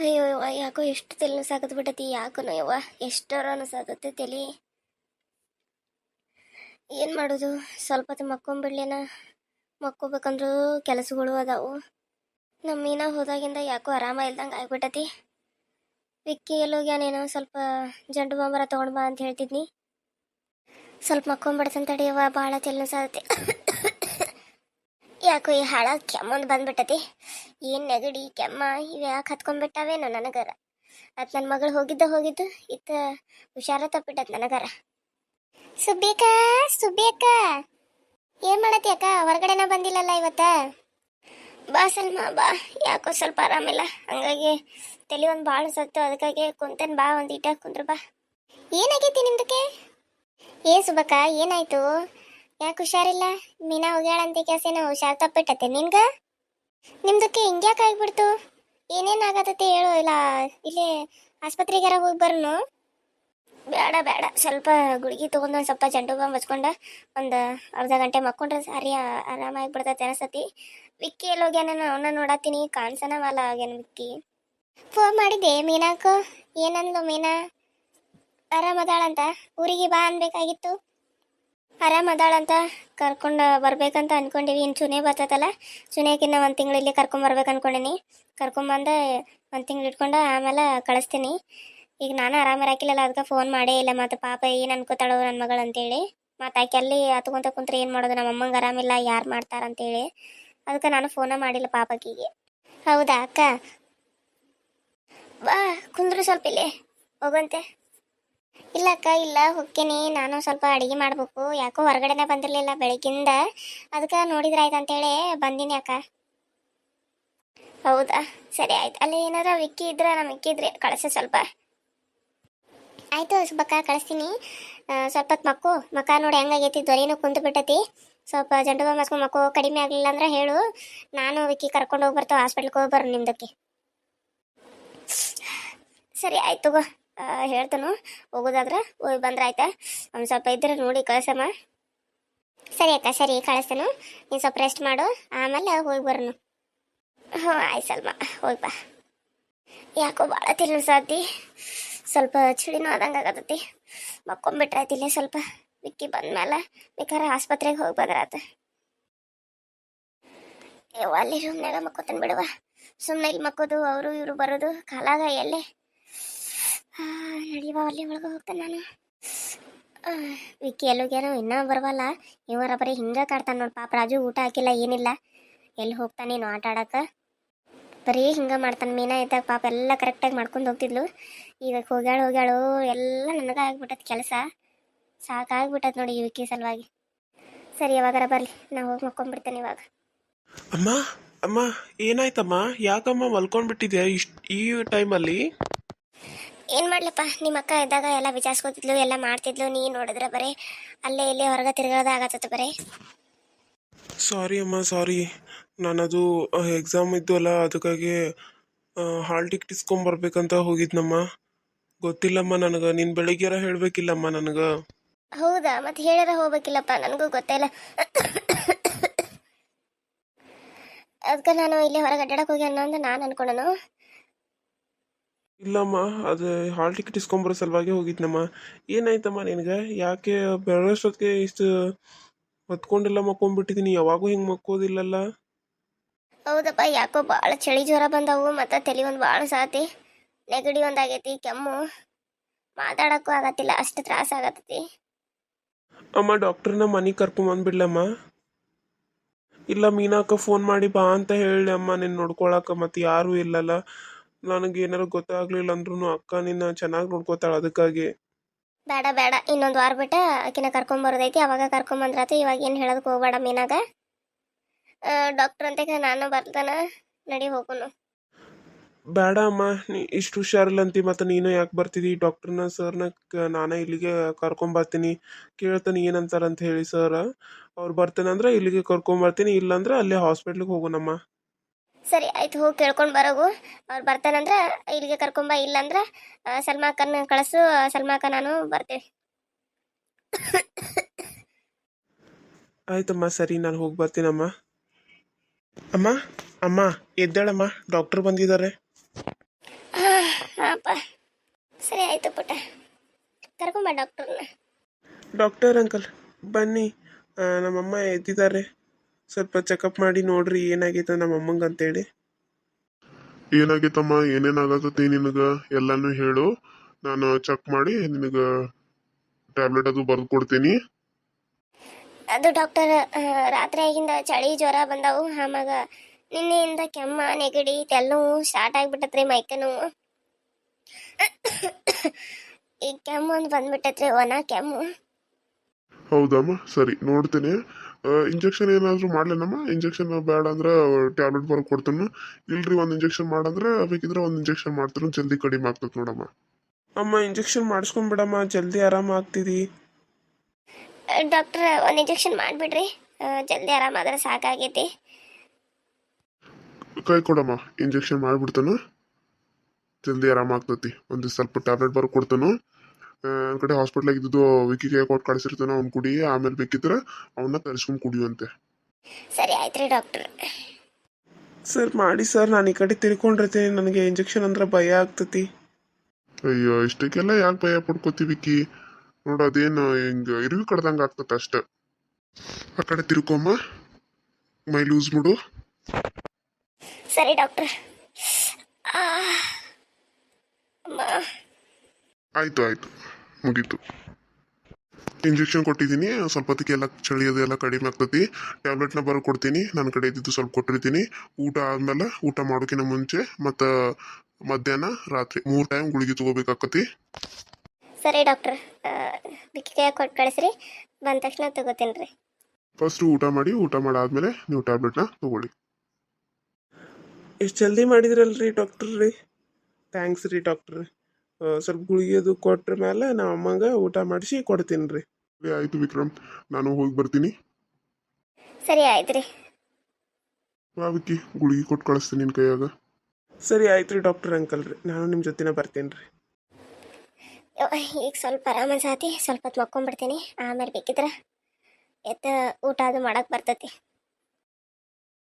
ಅಯ್ಯೋ, ಯವ್ವ, ಯಾಕೋ ಎಷ್ಟು ತಲೆ ಸಾಕತ್ ಬಿಟ್ಟತಿ, ಯಾಕೋ ಯವ್ವ ಎಷ್ಟರ ಸಾಕತ್ತೆ ತಲೆ. ಏನು ಮಾಡೋದು? ಸ್ವಲ್ಪ ಹೊತ್ತು ಮಕ್ಕೊಂಬಿಡ್ಲೇನ? ಮಕ್ಕೋಬೇಕಂದ್ರೂ ಕೆಲಸಗಳು ಅದಾವು. ನಮ್ಮ ಮೀನ ಹೋದಾಗಿಂದ ಯಾಕೋ ಆರಾಮ ಇಲ್ದಂಗೆ ಆಗ್ಬಿಟ್ಟತಿ. ವಿಕ್ಕಿ ಎಲ್ಲೋಗ್ಯಾನೇನೋ, ಸ್ವಲ್ಪ ಜಂಡು ಬಾಂಬರ ತೊಗೊಂಡು ಬಾ ಅಂತ ಹೇಳ್ತಿದ್ನಿ. ಸ್ವಲ್ಪ ಮಕ್ಕೊಂಬಿಡ್ತಂತ ತಡಿಯವ್ವ ಭಾಳ ತಲೆ ಸಾಕತ್ತೆ. ಯಾಕೋ ಈ ಹಾಳ ಕೆಮ್ಮೊಂದು ಬಂದ್ಬಿಟ್ಟತಿ. ಏನು ನೆಗಡಿ, ಕೆಮ್ಮ, ಇವು ಯಾಕೆ ಹತ್ಕೊಂಡ್ಬಿಟ್ಟಾವೇನೋ ನನಗರ. ಅತ್ ನನ್ನ ಮಗಳು ಹೋಗಿದ್ದ ಹೋಗಿದ್ದು, ಇತ್ತ ಹುಷಾರ ತಪ್ಪಿಟ್ಟತ್ ನನಗರ. ಸುಬ್ಬಿಯಕ್ಕ ಸುಬ್ಬಿಯಕ್ಕ ಏನ್ ಮಾಡತಿ ಅಕ್ಕ? ಹೊರಗಡೆನ ಬಂದಿಲ್ಲಲ್ಲ ಇವತ್ತ? ಬಾ ಸಲ್ಮಾ, ಬಾ. ಯಾಕೋ ಸ್ವಲ್ಪ ಆರಾಮಿಲ್ಲ. ಹಂಗಾಗಿ ತಲೆ ಒಂದು ಭಾಳ ಸತ್ತು. ಅದಕ್ಕಾಗಿ ಕುಂತನ್ ಬಾ, ಒಂದು ಇಟ್ಟ ಕುಂದ್ರ ಬಾ. ಏನಾಗೈತಿ ನಿಮ್ದಕ್ಕೆ? ಏ ಸುಬ್ಬಕ್ಕ ಏನಾಯ್ತು? ಯಾಕೆ ಹುಷಾರಿಲ್ಲ? ಮೀನಾ ಹೋಗ್ಯಾಳಂತೆ ಕೆಲಸನ ಹುಷಾರ್ ತಪ್ಪಿಟ್ಟತೆ. ನಿನ್ಗ? ನಿಮ್ದಕ್ಕೆ ಹಿಂಗ್ಯಾಕೆ ಆಗ್ಬಿಡ್ತು? ಏನೇನ್ ಆಗತೈತಿ ಹೇಳು? ಇಲ್ಲ, ಇಲ್ಲೇ ಆಸ್ಪತ್ರೆಗಾರ ಹೋಗಿ ಬರ್ನು. ಬೇಡ ಬೇಡ ಸ್ವಲ್ಪ ಗುಳಿಗೆ ತಗೊಂಡು ಒಂದು ಸ್ವಲ್ಪ ಜಂಡು ಬಾಂಬ್ ಹಚ್ಕೊಂಡ ಒಂದು ಅರ್ಧ ಗಂಟೆ ಮಕ್ಕೊಂಡ್ರೆ ಸರಿ ಆರಾಮಾಗಿ ಬಿಡ್ತೈತೆ ಅನಿಸ್ತತಿ ವಿಕ್ಕಿ ಎಲ್ಲಿ ಹೋಗ್ಯಾನ ಅವನ್ನ ನೋಡತ್ತೀನಿ. ಮಾಲ ಆಗ್ಯಾನ ವಿಕ್ಕಿ. ಫೋನ್ ಮಾಡಿದ್ದೆ, ಮೀನಾಕು. ಏನಂದ್ಲು ಮೀನಾ? ಆರಾಮದಾಳಂತ ಊರಿಗೆ ಬಾ ಅನ್ಬೇಕಾಗಿತ್ತು. ಆರಾಮದಾಳಂತ ಕರ್ಕೊಂಡು ಬರ್ಬೇಕಂತ ಅನ್ಕೊಂಡಿವಿ. ಇನ್ನು ಚುನೆ ಬರ್ತೈತಲ್ಲ ಚುನೆಕಿನ್ನ ಒಂದು ತಿಂಗಳು ಇಲ್ಲಿ ಕರ್ಕೊಂಡ್ ಬರ್ಬೇಕು ಕರ್ಕೊಂಬಂದು ಒಂದು ತಿಂಗಳು ಇಟ್ಕೊಂಡು ಆಮೇಲೆ ಕಳಿಸ್ತೀನಿ. ಈಗ ನಾನು ಆರಾಮಿರಾಕಿಲ್ಲಲ್ಲ ಅದಕ್ಕೆ ಫೋನ್ ಮಾಡೇ ಇಲ್ಲ. ಮತ್ತು ಪಾಪ ಏನು ಅನ್ಕೋತಾಳೋ ನನ್ನ ಮಗಳು ಅಂತೇಳಿ. ಮತ್ತು ಆಕೆ ಅಲ್ಲಿ ಹತ್ಕೊಂತ ಕುಂತ್ರೆ ಏನು ಮಾಡೋದು? ನಮ್ಮ ಅಮ್ಮಂಗೆ ಆರಾಮಿಲ್ಲ ಯಾರು ಮಾಡ್ತಾರಂತೇಳಿ ಅದಕ್ಕೆ ನಾನು ಫೋನ ಮಾಡಿಲ್ಲ ಪಾಪಕಿಗೆ. ಹೌದಾ ಅಕ್ಕ? ಬಾ, ಕುಂದ್ರು ಸ್ವಲ್ಪ ಇಲ್ಲಿ ಹೋಗಂತೆ ಇಲ್ಲ ಅಕ್ಕ ಇಲ್ಲ ಹೋಗ್ತೀನಿ. ನಾನು ಸ್ವಲ್ಪ ಅಡಿಗೆ ಮಾಡ್ಬೇಕು. ಯಾಕೋ ಹೊರಗಡೆನೆ ಬಂದಿರಲಿಲ್ಲ ಬೆಳಗಿಂದ ಅದಕ್ಕೆ ನೋಡಿದ್ರೆ ಆಯ್ತು ಅಂತೇಳಿ ಬಂದೀನಿ ಅಕ್ಕ. ಹೌದಾ? ಸರಿ ಆಯ್ತು. ಅಲ್ಲಿ ಏನಾರ ವಿಕ್ಕಿ ಇದ್ರೆ ನಮ್ಮ ವಿಕ್ಕಿ ಇದ್ರೆ ಕಳಿಸ ಸ್ವಲ್ಪ. ಆಯ್ತು ಸುಬ್ಬಕ್ಕ ಕಳಿಸ್ತೀನಿ. ಸ್ವಲ್ಪ ಮಕ್ಕು. ಮಕ್ಕ ನೋಡಿ ಹೆಂಗಾಗೈತಿ ಧ್ವನಿನೂ ಕುಂತು ಬಿಟ್ಟತಿ ಸ್ವಲ್ಪ ಜಂಡು ಬಾಂಬ್ ಮಕ್ಕು ಕಡಿಮೆ ಆಗಲಿಲ್ಲ ಅಂದ್ರೆ ಹೇಳು. ನಾನು ವಿಕ್ಕಿ ಕರ್ಕೊಂಡು ಹೋಗಿ ಬರ್ತಾವೆ ಹಾಸ್ಪಿಟ್ಲ್ಗೆ ಹೋಗಿ ಸರಿ ಆಯ್ತು ಆ, ಹೇಳ್ತಾನು. ಹೋಗೋದಾದ್ರೆ ಹೋಗಿ ಬಂದ್ರೆ ಆಯ್ತಾ? ಒಂದು ಸ್ವಲ್ಪ ಇದ್ರೆ ನೋಡಿ, ಕಳ್ಸಮ್ಮ. ಸರಿ ಅಕ್ಕ, ಸರಿ, ಕಳಿಸ್ತಾನು. ನೀನು ಸ್ವಲ್ಪ ರೆಸ್ಟ್ ಮಾಡು. ಆಮೇಲೆ ಹೋಗಿ ಬರೋನು. ಹ್ಞೂ ಆಯ್ತು ಸ್ವಲ್ಪ ಹೋಗಿ ಬಾ. ಯಾಕೋ ಭಾಳ ತಿನ್ಸಾತಿ ಸ್ವಲ್ಪ ಚಳಿನೂ ಆದಂಗೆ ಆಗತೈತಿ. ಮಕ್ಕೊಂಬಿಟ್ರಾಯ್ತು ಇಲ್ಲೇ ಸ್ವಲ್ಪ. ಬಿಕ್ಕಿ ಬಂದ್ಮೇಲೆ ಬೇಕಾದ್ರೆ ಆಸ್ಪತ್ರೆಗೆ ಹೋಗಿ ಬಂದ್ರಾತ ಅಲ್ಲಿ ರೂಮ್ನಾಗ ಮಕ್ಕೋತಾನೆ ಬಿಡುವ ಸುಮ್ಮನೆ ಇಲ್ಲಿ ಮಕ್ಕೋದು, ಅವರು ಇವರು ಬರೋದು, ಕಾಲಾಗ ಎಲ್ಲೇ. ನಡೀವ ಅಲ್ಲಿ ಒಳಗೆ ಹೋಗ್ತಾನೆ ನಾನು. ವಿಕ್ಕಿ ಎಲ್ಲೋಗ್ಯಾನೋ, ಇನ್ನೂ ಬರವಲ್ಲ. ಇವರ ಬರೀ ಹಿಂಗೆ ಕಾಡ್ತಾನೆ ನೋಡಿ ಪಾಪ. ರಾಜು ಊಟ ಹಾಕಿಲ್ಲ, ಏನಿಲ್ಲ. ಎಲ್ಲಿ ಹೋಗ್ತಾನೇನು ಆಟ ಆಡಕ್ಕೆ? ಬರೀ ಹಿಂಗೆ ಮಾಡ್ತಾನೆ, ಮೀನಾ ಇದ್ದಾಗ ಪಾಪ ಎಲ್ಲ ಕರೆಕ್ಟಾಗಿ ಮಾಡ್ಕೊಂಡು ಹೋಗ್ತಿದ್ಲು. ಈಗ ಹೋಗ್ಯಾಳು ಹೋಗ್ಯಾಳು, ಎಲ್ಲ ನನಗೆ ಆಗ್ಬಿಟ್ಟದ ಕೆಲಸ. ಸಾಕಾಗ್ಬಿಟ್ಟದ ನೋಡಿ ಈ ವಿಕ್ಕಿ ಸಲುವಾಗಿ. ಸರಿ, ಯಾವಾಗಾರ ಬರಲಿ. ನಾ ಹೋಗಿ ಮಕ್ಕೊಂಡ್ಬಿಡ್ತೇನೆ ಇವಾಗ. ಅಮ್ಮ ಅಮ್ಮ, ಏನಾಯ್ತಮ್ಮ? ಯಾಕಮ್ಮ ಮಲ್ಕೊಂಡ್ಬಿಟ್ಟಿದ್ಯಾ ಇಷ್ಟ ಈ ಟೈಮಲ್ಲಿ ಏನು ಮಾಡ್ಲಪ್ಪ? ನಿಮ್ಮ ಅಕ್ಕ ಇದ್ದಾಗ ಎಲ್ಲ ವಿಚಾರಿಸ್ಕೊತಿದ್ಲು ಎಲ್ಲ ಮಾಡ್ತಿದ್ಲು. ನೀ ನೋಡಿದ್ರೆ ಬರೇ ಅಲ್ಲೇ ಇಲ್ಲೇ ಹೊರಗೆ ತಿರ್ಗೋದ ಆಗತ್ತ ಬರೇ. ಸಾರಿ ಅಮ್ಮ ಸಾರಿ ನಾನದು ಎಕ್ಸಾಮ್ ಇದ್ವಲ್ಲ ಅದಕ್ಕಾಗಿ ಹಾಲ್ ಟಿಕೆಟ್ ಇಸ್ಕೊಂಬರ್ಬೇಕಂತ ಹೋಗಿದ್ನಮ್ಮ. ಗೊತ್ತಿಲ್ಲಮ್ಮ ನನಗೆ ನೀನು ಬೆಳಿಗ್ಗೆರ ಹೇಳ್ಬೇಕಿಲ್ಲಮ್ಮ ನನಗೆ. ಹೌದಾ? ಮತ್ತೆ ಹೇಳಿರ ಹೋಗ್ಬೇಕಿಲ್ಲಪ್ಪ ನನಗೂ ಗೊತ್ತೇ ಇಲ್ಲ. ಅದಕ್ಕೆ ನಾನು ಇಲ್ಲಿ ಹೊರಗೆ ಅಡ್ಡಾಡಕ್ಕೆ ಹೋಗಿ ಅನ್ನೋ ಅಂತ ನಾನು ಅನ್ಕೊಂಡನು? ಇಲ್ಲಮ್ಮ ಅದು ಹಾಲ್ ಟಿಕೆಟ್ ಇಸ್ಕೊಂಬರೋ ಸಲುವಾಗಿ ಹೋಗಿದ್ನಮ್ಮ. ಏನಾಯ್ತಮ್ಮ ನಿನಗೆ? ಯಾಕೆ ಬೆಳಗಷ್ಟೊತ್ತಿಗೆ ಇಷ್ಟು ಹೊತ್ಕೊಂಡೆಲ್ಲ ಮಕ್ಕೊಂಡ್ಬಿಟ್ಟಿದ್ದೀನಿ ಯಾವಾಗೂ ಹಿಂಗೆ ಮಕ್ಕೋದಿಲ್ಲಲ್ಲ? ಹೌದಪ್ಪ ಯಾಕೋ ಭಾಳ ಚಳಿ ಜ್ವರ ಬಂದವು ಮತ್ತು ತಲೆ ಒಂದು ಭಾಳ ಸಾತಿ. ನೆಗಡಿ ಒಂದಾಗೈತಿ ಕೆಮ್ಮು. ಮಾತಾಡೋಕ್ಕೂ ಆಗತ್ತಿಲ್ಲ ಅಷ್ಟು ತ್ರಾಸ ಆಗತ್ತೈತಿ. ಅಮ್ಮ ಡಾಕ್ಟ್ರನ್ನ ಮನೆಗೆ ಕರ್ಕೊಂಬಂದ್ಬಿಡ್ಲಮ್ಮ ಇಲ್ಲ ಮೀನಾಕ ಫೋನ್ ಮಾಡಿ ಬಾ ಅಂತ ಹೇಳಿ ಅಮ್ಮ ನಿನ್ನ ನೋಡ್ಕೊಳಕ ಮತ್ತೆ ಯಾರೂ ಇಲ್ಲಲ್ಲ. ನನಗೆ ಏನಾರು ಗೊತ್ತಾಗ್ಲಿಲ್ಲ ಅಂದ್ರೂ ಅಕ್ಕ ನಿನ್ನ ಚೆನ್ನಾಗಿ ನೋಡ್ಕೋತಾಳ ಅದಕ್ಕಾಗಿ. ಬೇಡ ಬೇಡ ಇನ್ನೊಂದು ವಾರ ಬಿಟ್ಟ ಆಕಿನ ಕರ್ಕೊಂಬರೋದೈತಿ ಅವಾಗ ಕರ್ಕೊಂಬಂದ್ರಾತು ಇವಾಗ ಏನು ಹೇಳೋದಕ್ಕೆ ಹೋಗ್ಬೇಡ ಮೀನಾಗ. ಡಾಕ್ಟರ್ ಅಂತ ನಾನು ಬರ್ತಾನ. ನಡಿ ಹೋಗುನು. ಬೇಡ ಅಮ್ಮ ನೀ ಇಷ್ಟು ಹುಷಾರಿಲ್ಲಂತಿ ಮತ್ತೆ ನೀನು ಯಾಕೆ ಬರ್ತಿದ್ದಿ ಡಾಕ್ಟರ್ನ ಸರ್ನ ನಾನೇ ಇಲ್ಲಿಗೆ ಕರ್ಕೊಂಬರ್ತೀನಿ ಕೇಳ್ತಾನೆ ಏನಂತಾರಂತ ಹೇಳಿ ಸರ್. ಅವ್ರು ಬರ್ತಾನಂದ್ರೆ ಇಲ್ಲಿಗೆ ಕರ್ಕೊಂಬರ್ತೀನಿ ಇಲ್ಲಾಂದ್ರೆ ಅಲ್ಲೇ ಹಾಸ್ಪಿಟ್ಲಿಗೆ ಹೋಗೋಣಮ್ಮ ಸರಿ ಆಯ್ತು ಹೋಗಿ ಕೇಳ್ಕೊಂಡು ಬರೋಗು. ಅವ್ರು ಬರ್ತಾನಂದ್ರೆ ಇಲ್ಲಿಗೆ ಕರ್ಕೊಂಬ ಇಲ್ಲಾಂದ್ರೆ ಸಲ್ಮಾಖನ್ ಕಳಿಸು ಸಲ್ಮಾಕ ನಾನು ಬರ್ತೀವಿ. ಆಯ್ತಮ್ಮ ಸರಿ ನಾನು ಹೋಗಿ ಬರ್ತೀನಮ್ಮ. ಅಮ್ಮ ಅಮ್ಮ ಎದ್ದೇಳಮ್ಮ ಡಾಕ್ಟರ್ ಬಂದಿದ್ದಾರೆ. ಹಾಂಪ್ಪ ಸರಿ ಆಯ್ತು ಪುಟ್ಟ. ಕರ್ಕೊಂಬ ಡಾಕ್ಟರ್ನ ಡಾಕ್ಟರ್ ಅಂಕಲ್ ಬನ್ನಿ. ನಮ್ಮಮ್ಮ ಎದ್ದಿದ್ದಾರೆ. ಸ್ವಲ್ಪ ಚೆಕಪ್ ಮಾಡಿ ನೋಡ್ರಿ ಏನಾಗೈತೆ ನಮ್ಮ ಅಮ್ಮಂಗೆ ಅಂತೇಳಿ. ಏನಾಗೈತಮ್ಮ ಏನೇನಾಗತ್ತೈತಿ ನಿನಗ? ಎಲ್ಲಾನು ಹೇಳು. ನಾನು ಚೆಕ್ ಮಾಡಿ ನಿನಗ ಟ್ಯಾಬ್ಲೆಟ್ ಅದು ಬರ್ದು ಕೊಡ್ತೀನಿ. ಅದು ಡಾಕ್ಟರ್ ರಾತ್ರಿ ಆಗಿಂದ ಚಳಿ ಜ್ವರ ಬಂದವು. ಆಮ್ಯಾಗ ನಿನ್ನೆಯಿಂದ ಕೆಮ್ಮ ನೆಗಡಿ ತೆಲ್ಲವು ಸ್ಟಾರ್ಟ್ ಆಗಿಬಿಟ್ಟತ್ರಿ ಮೈಕ ನೋವು ಈ ಕೆಮ್ಮು ಒಂದು ಬಂದ್ಬಿಟ್ಟತ್ರಿ ಒಣ ಕೆಮ್ಮು. ಹೌದಮ್ಮ ಸರಿ ನೋಡ್ತೀನಿ. ಇಂಜೆಕ್ಷನ್ ಏನಾದ್ರೂ ಮಾಡ್ಲೇನಮ್ಮ? ಇಂಜೆಕ್ಷನ್ ಬೇಡ ಅಂದ್ರೆ ಟ್ಯಾಬ್ಲೆಟ್ ಬರ್ದು ಕೊಡ್ತೀನಿ. ಇಲ್ರಿ ಒಂದು ಇಂಜೆಕ್ಷನ್ ಮಾಡಂದ್ರೆ ಬೇಕಿದ್ರೆ ಒಂದು ಇಂಜೆಕ್ಷನ್ ಮಾಡ್ತೀನಿ. ಜಲ್ದಿ ಕಡಿಮೆ ಆಗ್ತದೆ ನೋಡಮ್ಮ. ಅಮ್ಮ ಇಂಜೆಕ್ಷನ್ ಮಾಡಿಸ್ಕೊಂಬಿಡಮ್ಮ ಜಲ್ದಿ ಆರಾಮ ಆಗ್ತಿದಿ ಡಾಕ್ಟರ್ ಒಂದು ಇಂಜೆಕ್ಷನ್ ಮಾಡಿಬಿಡ್ರಿ. ಜಲ್ದಿ ಆರಾಮಾದ್ರೆ ಸಾಕಾಗೈತಿ. ಕೈ ಕೊಡಮ್ಮ. ಇಂಜೆಕ್ಷನ್ ಮಾಡ್ಬಿಡ್ತಾನು. ಜಲ್ದಿ ಆರಾಮ ಆಗ್ತತಿ. ಒಂದು ಸ್ವಲ್ಪ ಟ್ಯಾಬ್ಲೆಟ್ ಬರ್ದು ಕೊಡ್ತಾನು. ನನ್ನ ಕಡೆ ಹಾಸ್ಪಿಟ್ಲಾಗ ಇದ್ದು ವಿಕಿಗೆ ಕೊಟ್ಟು ಕಳಿಸಿರ್ತಾನೆ ಅವ್ನು ಕುಡಿ ಆಮೇಲೆ ಬೇಕಿದ್ರೆ ಅವನ್ನ ತರಿಸ್ಕೊಂಡು ಕುಡಿಯುವಂತೆ ಸರಿ ಆಯ್ತ್ರಿ ಡಾಕ್ಟರ್ ಸರ್ ಮಾಡಿ ಸರ್ ನಾನು ಈ ಕಡೆ ತಿರ್ಕೊಂಡಿರ್ತೀನಿ ನನಗೆ ಇಂಜೆಕ್ಷನ್ ಅಂದ್ರೆ ಭಯ ಆಗ್ತತಿ. ಅಯ್ಯೋ ಇಷ್ಟಕ್ಕೆಲ್ಲ ಯಾಕೆ ಭಯ ಪಡ್ಕೋತೀವಿಕಿ ನೋಡು ಅದೇನು ಹಿಂಗ ಇರುವಿ ಕಡ್ದಂಗೆ ಆಗ್ತದೆ ಅಷ್ಟೇ. ಆ ಕಡೆ ತಿರ್ಕೊಮ್ಮ. ಮೈ ಲೂಸ್ ಮಾಡು. ಸರಿ ಡಾಕ್ಟರ್ ಆ, ಆಯ್ತು ಆಯಿತು. ಮುಗೀತು. ಇಂಜೆಕ್ಷನ್ ಕೊಟ್ಟಿದ್ದೀನಿ. ಸ್ವಲ್ಪ ಹೊತ್ತಿಗೆ ಎಲ್ಲ ಚಳಿ ಎಲ್ಲ ಕಡಿಮೆ ಆಗ್ತತಿ. ಟ್ಯಾಬ್ಲೆಟ್ನ ಬರೋ ಕೊಡ್ತೀನಿ. ನನ್ನ ಕಡೆ ಇದ್ದಿದ್ದು ಸ್ವಲ್ಪ ಕೊಟ್ಟಿರ್ತೀನಿ. ಊಟ ಆದಮೇಲೆ ಊಟ ಮಾಡೋಕಿನ ಮುಂಚೆ ಮತ್ತು ಮಧ್ಯಾಹ್ನ ರಾತ್ರಿ ಮೂರು ಟೈಮ್ ಗುಳಿಗೆ ತಗೋಬೇಕಾಕತಿ. ಸರಿ ಡಾಕ್ಟರ್ ಬಿಕ್ಕಿ ಕೈಯಾಗ ಕೊಟ್ಟು ಕಳಿಸ್ರಿ. ಬಂದ ತಕ್ಷಣ ತಗೋತೀನಿ ರೀ. ಫಸ್ಟ್ ಊಟ ಮಾಡಿ ಊಟ ಮಾಡಾದ್ಮೇಲೆ ನೀವು ಟ್ಯಾಬ್ಲೆಟ್ನ ತಗೊಳ್ಳಿ. ಎಷ್ಟು ಜಲ್ದಿ ಮಾಡಿದ್ರಲ್ರಿ ಡಾಕ್ಟ್ರ್? ರೀ ಥ್ಯಾಂಕ್ಸ್ ರೀ ಡಾಕ್ಟ್ರ್. ಸ್ವಲ್ಪ ಗುಳಿಗೆ ಅದು ಕೊಟ್ರ ಮೇಲೆ ನಮ್ಮ ಅಮ್ಮಂಗೆ ಊಟ ಮಾಡಿಸಿ ಕೊಡ್ತೀನಿ ರೀ. ಸರಿ, ಆಯ್ತು ವಿಕ್ರಮ್ ನಾನು ಹೋಗಿ ಬರ್ತೀನಿ. ಸರಿ ಆಯ್ತು ರೀ. ಬಾ ವಿಕ್ಕಿ ಗುಳಿಗೆ ಕೊಟ್ಟು ಕಳಿಸ್ತೀನಿ ನಿನ್ನ ಕೈಯಾಗ. ಸರಿ ಆಯ್ತು ರೀ ಡಾಕ್ಟರ್ ಅಂಕಲ್ ರೀ ನಾನು ನಿಮ್ಮ ಜೊತೆನೇ ಬರ್ತೀನಿ ರೀ. ಈಗ ಸ್ವಲ್ಪ ಆರಾಮ ಅನ್ಸಾತಿ ಸ್ವಲ್ಪ ಹೊತ್ತು ಮಕ್ಕೊಂಡ್ಬಿಡ್ತೀನಿ ಆಮೇಲೆ ಬೇಕಿದ್ರೆ ಎತ್ತ ಊಟ ಅದು ಮಾಡಕ್ಕೆ ಬರ್ತೈತಿ.